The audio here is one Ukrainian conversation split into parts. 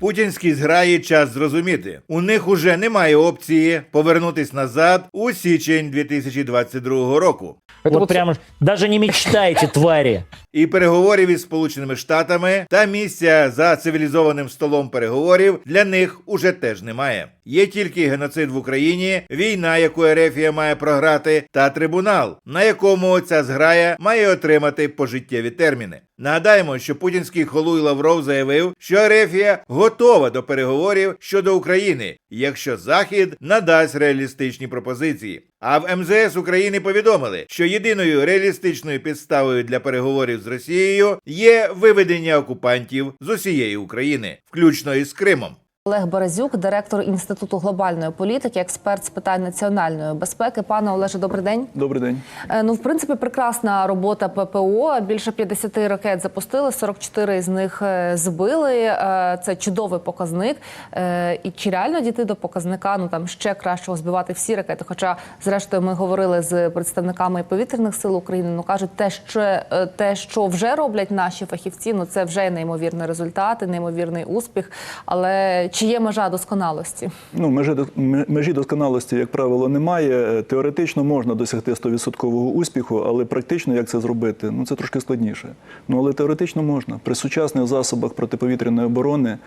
Путінській зграї час зрозуміти. У них уже немає опції повернутись назад у січень 2022 року. Вот прямо ж- даже не мечтайте, твари. І переговорів із Сполученими Штатами та місця за цивілізованим столом переговорів для них уже теж немає. Є тільки геноцид в Україні, війна, яку Ерефія має програти, та трибунал, на якому ця зграя має отримати пожиттєві терміни. Нагадаємо, що путінський Холуй Лавров заявив, що Ерефія готова до переговорів щодо України, якщо Захід надасть реалістичні пропозиції. А в МЗС України повідомили, що єдиною реалістичною підставою для переговорів з Росією є виведення окупантів з усієї України, включно із Кримом. Олег Березюк, директор інституту глобальної політики, експерт з питань національної безпеки. Пане Олеже, добрий день. Добрий день. Е, Ну, в принципі, прекрасна робота ППО. Більше 50 ракет запустили, 44 з них е, збили. Е, Це чудовий показник. І чи реально дійти до показника? Ну там ще кращого збивати всі ракети. Хоча, зрештою, ми говорили з представниками повітряних сил України. Ну кажуть, те, що те, що вже роблять наші фахівці, ну це вже неймовірні результати, неймовірний успіх. Але чи є межа досконалості? Ну, межі, межі досконалості, як правило, немає. Теоретично можна досягти 100% успіху, але практично як це зробити, ну це трошки складніше. Ну але теоретично можна. При сучасних засобах протиповітряної оборони.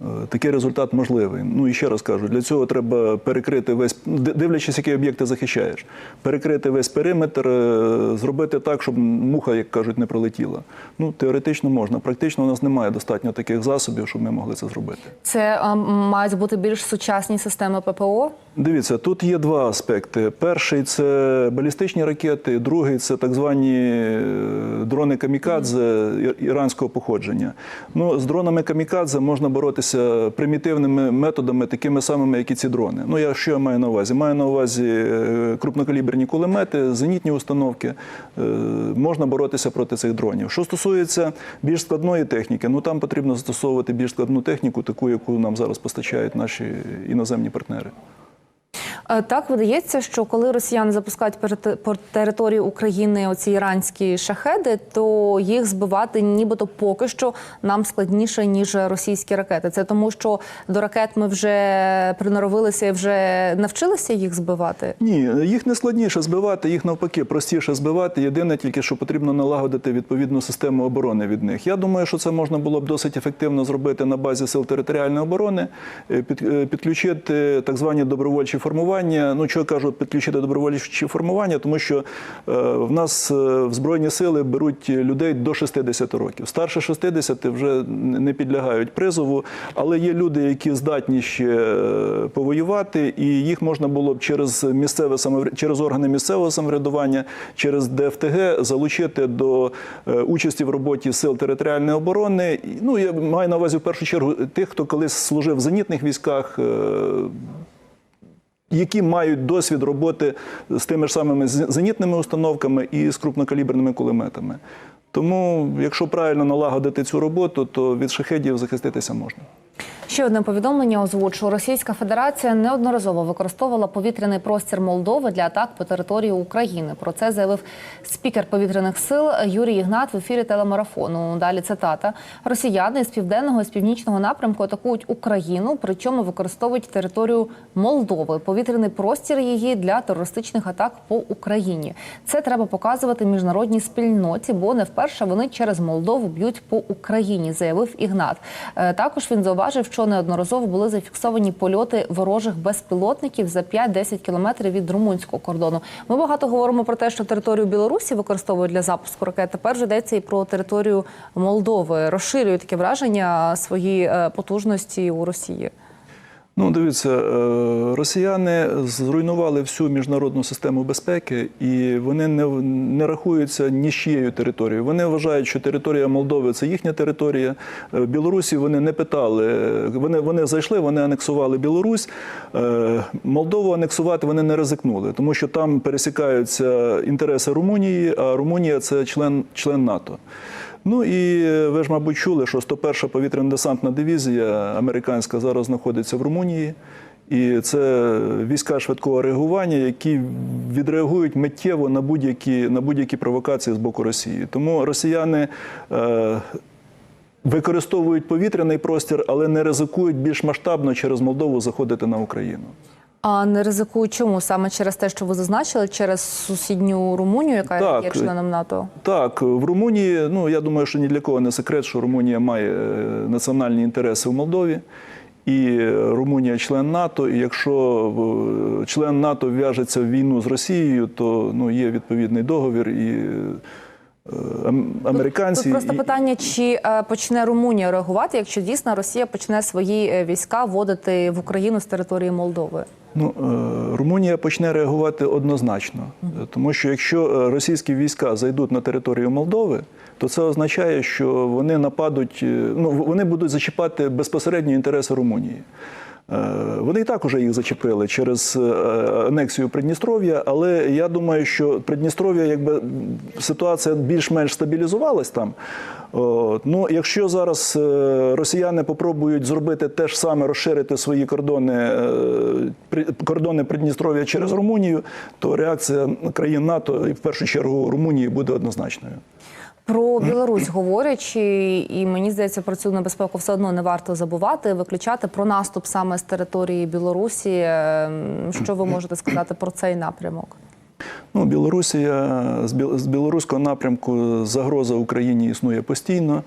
Е, Такий результат можливий. Ну і ще раз кажу, для цього треба перекрити весь, дивлячись, які об'єкти захищаєш, перекрити весь периметр, е, зробити так, щоб муха, як кажуть, не пролетіла. Ну теоретично можна. Практично у нас немає достатньо таких засобів, щоб ми могли це зробити. Це е, мають бути більш сучасні системи ППО. Дивіться, тут є два аспекти. Перший це балістичні ракети, другий це так звані е, дрони камікадзе іранського походження. Ну, з дронами камікадзе можна боротися примітивними методами, такими самими, як і ці дрони. Ну, я що я маю на увазі? Маю на увазі е, крупнокаліберні кулемети, зенітні установки. Е, Можна боротися проти цих дронів. Що стосується більш складної техніки, ну там потрібно застосовувати більш складну техніку, таку, яку нам зараз постачають наші іноземні партнери. Е, Так видається, що коли росіяни запускають по України оці іранські шахеди, то їх збивати нібито поки що нам складніше ніж російські ракети. Це тому, що до ракет ми вже приноровилися і вже навчилися їх збивати. Ні, їх не складніше збивати, їх навпаки простіше збивати. Єдине тільки, що потрібно налагодити відповідну систему оборони від них. Я думаю, що це можна було б досить ефективно зробити на базі сил територіальної оборони, е, е, підключити так звані добровольчі формування. Ну, що кажуть, підключити добровольчі формування, тому що е, в нас е, в збройні сили беруть людей до 60 років. Старше 60 вже не підлягають призову, але є люди, які здатні ще е, повоювати, і їх можна було б через місцеве через органи місцевого самоврядування, через ДФТГ залучити до участі в роботі сил територіальної оборони. Ну я маю на увазі в першу чергу тих, хто колись служив в зенітних військах. Які мають досвід роботи з тими ж самими зенітними установками і з крупнокаліберними кулеметами. Тому, якщо правильно налагодити цю роботу, то від шахедів захиститися можна. Ще одне повідомлення озвучу. Російська Федерація неодноразово використовувала повітряний простір Молдови для атак по території України. Про це заявив спікер повітряних сил Юрій Ігнат в ефірі телемарафону. Далі цитата: Росіяни з південного і з північного напрямку атакують Україну, причому використовують територію Молдови, повітряний простір її для терористичних атак по Україні. Це треба показувати міжнародній спільноті, бо не вперше вони через Молдову б'ють по Україні, заявив Ігнат. Е, Також він зауважив, що неодноразово були зафіксовані польоти ворожих безпілотників за 5-10 кілометрів від румунського кордону. Ми багато говоримо про те, що територію Білорусі використовують для запуску ракет. Тепер вже йдеться і про територію Молдови. Розширюють таке враження свої е, потужності у Росії. Ну, дивіться, е, росіяни зруйнували всю міжнародну систему безпеки, і вони не, не рахуються ні з чиєю територією. Вони вважають, що територія Молдови це їхня територія. Е, Білорусі вони не питали. Вони, вони зайшли, вони анексували Білорусь. Е, Молдову анексувати вони не ризикнули, тому що там пересікаються інтереси Румунії, а Румунія це член, член НАТО. Ну і е, ви ж, мабуть, чули, що 101-ша повітряно-десантна дивізія американська зараз знаходиться в Румунії. І це війська швидкого реагування, які відреагують миттєво на будь-які будь-які провокації з боку Росії. Тому росіяни е, використовують повітряний простір, але не ризикують більш масштабно через Молдову заходити на Україну. А не ризикую чому? Саме через те, що ви зазначили, через сусідню Румунію, яка Так. є членом НАТО? Так, в Румунії, ну я думаю, що ні для кого не секрет, що Румунія має е, національні інтереси в Молдові. І Румунія член НАТО. І якщо член НАТО в'яжеться в війну з Росією, то ну, є відповідний договір і американці. Тут просто питання, чи е, почне Румунія реагувати, якщо дійсно Росія почне свої е, війська вводити в Україну з території Молдови? Ну, е, Румунія почне реагувати однозначно, Е, тому що якщо е, російські війська зайдуть на територію Молдови, то це означає, що вони нападуть, е, ну вони будуть зачіпати безпосередньо інтереси Румунії. Е, Вони і так уже їх зачепили через е, анексію Придністров'я, але я думаю, що Придністров'я, якби ситуація більш-менш стабілізувалась там. Ну, якщо зараз е, росіяни попробують зробити те ж саме, розширити свої кордони, кордони Придністров'я через Румунію, то реакція країн НАТО і в першу чергу Румунії буде однозначною. Про Білорусь говорячи, і мені здається, про цю небезпеку все одно не варто забувати, виключати про наступ саме з території Білорусі. Ем, Що ви можете сказати про цей напрямок? Ну, Білорусія з біл- білоруського напрямку загроза Україні існує постійно.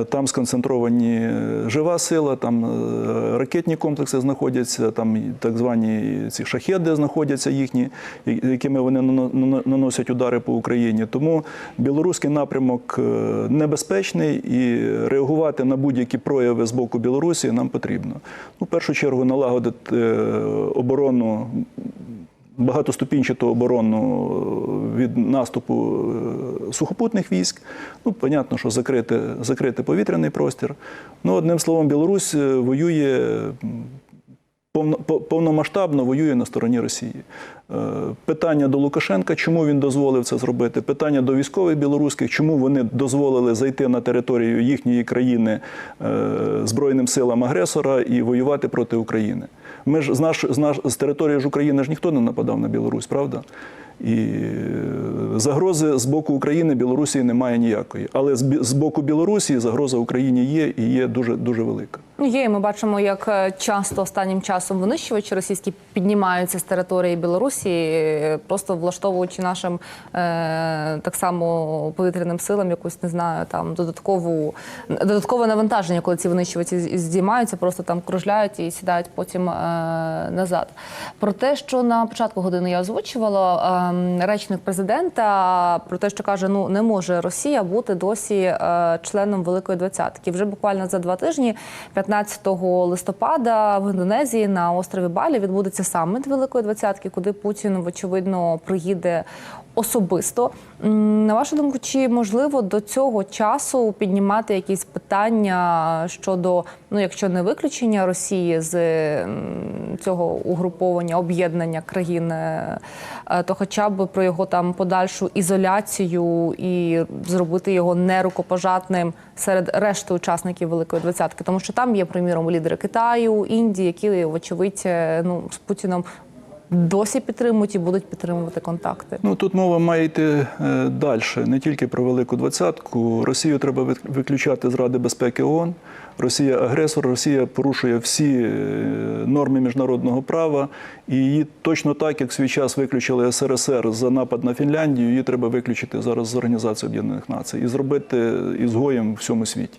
Е, Там сконцентровані е, жива сила, там е, ракетні комплекси знаходяться, там так звані ці шахеди знаходяться їхні, якими вони нано- нано- наносять удари по Україні. Тому білоруський напрямок е, небезпечний і реагувати на будь-які прояви з боку Білорусі нам потрібно. Ну, в першу чергу налагодити е, оборону багатоступінчату оборону від наступу е, сухопутних військ. Ну, понятно, що закрити, закрити повітряний простір. Ну, одним словом, Білорусь е, воює повномасштабно воює на стороні Росії. Е, Питання до Лукашенка, чому він дозволив це зробити? Питання до військових білоруських, чому вони дозволили зайти на територію їхньої країни е, Збройним силам агресора і воювати проти України. Ми ж з наш, з наш з території ж України ж ніхто не нападав на Білорусь, правда? І е, загрози з боку України Білорусі немає ніякої. Але з, боку Білорусі загроза Україні є і є дуже дуже велика. Ну, є, і ми бачимо, як часто останнім часом винищувачі російські піднімаються з території Білорусі, е, просто влаштовуючи нашим е, так само повітряним силам якусь не знаю, там додаткову додаткове навантаження, коли ці винищувачі здіймаються, просто там кружляють і сідають потім е, назад. Про те, що на початку години я озвучувала е, речник президента про те, що каже, ну не може Росія бути досі е, членом Великої двадцятки. Вже буквально за два тижні, 15 листопада, в Індонезії на острові Балі відбудеться саміт Великої двадцятки, куди Путін очевидно приїде особисто. На вашу думку, чи можливо до цього часу піднімати якісь питання щодо, ну якщо не виключення Росії з цього угруповання, об'єднання країн, е, е, то хоча б про його там подальшу ізоляцію і зробити його нерукопожатним серед решти учасників Великої двадцятки, тому що там є, приміром, лідери Китаю, Індії, які, вочевидь, е, ну з Путіном досі підтримують і будуть підтримувати контакти. Ну тут мова має йти е, далі, не тільки про велику двадцятку. Росію треба виключати з Ради безпеки ООН. Росія агресор, Росія порушує всі е, норми міжнародного права, і її точно так, як свій час виключили СРСР за напад на Фінляндію, її треба виключити зараз з Організації Об'єднаних Націй і зробити ізгоєм в всьому світі.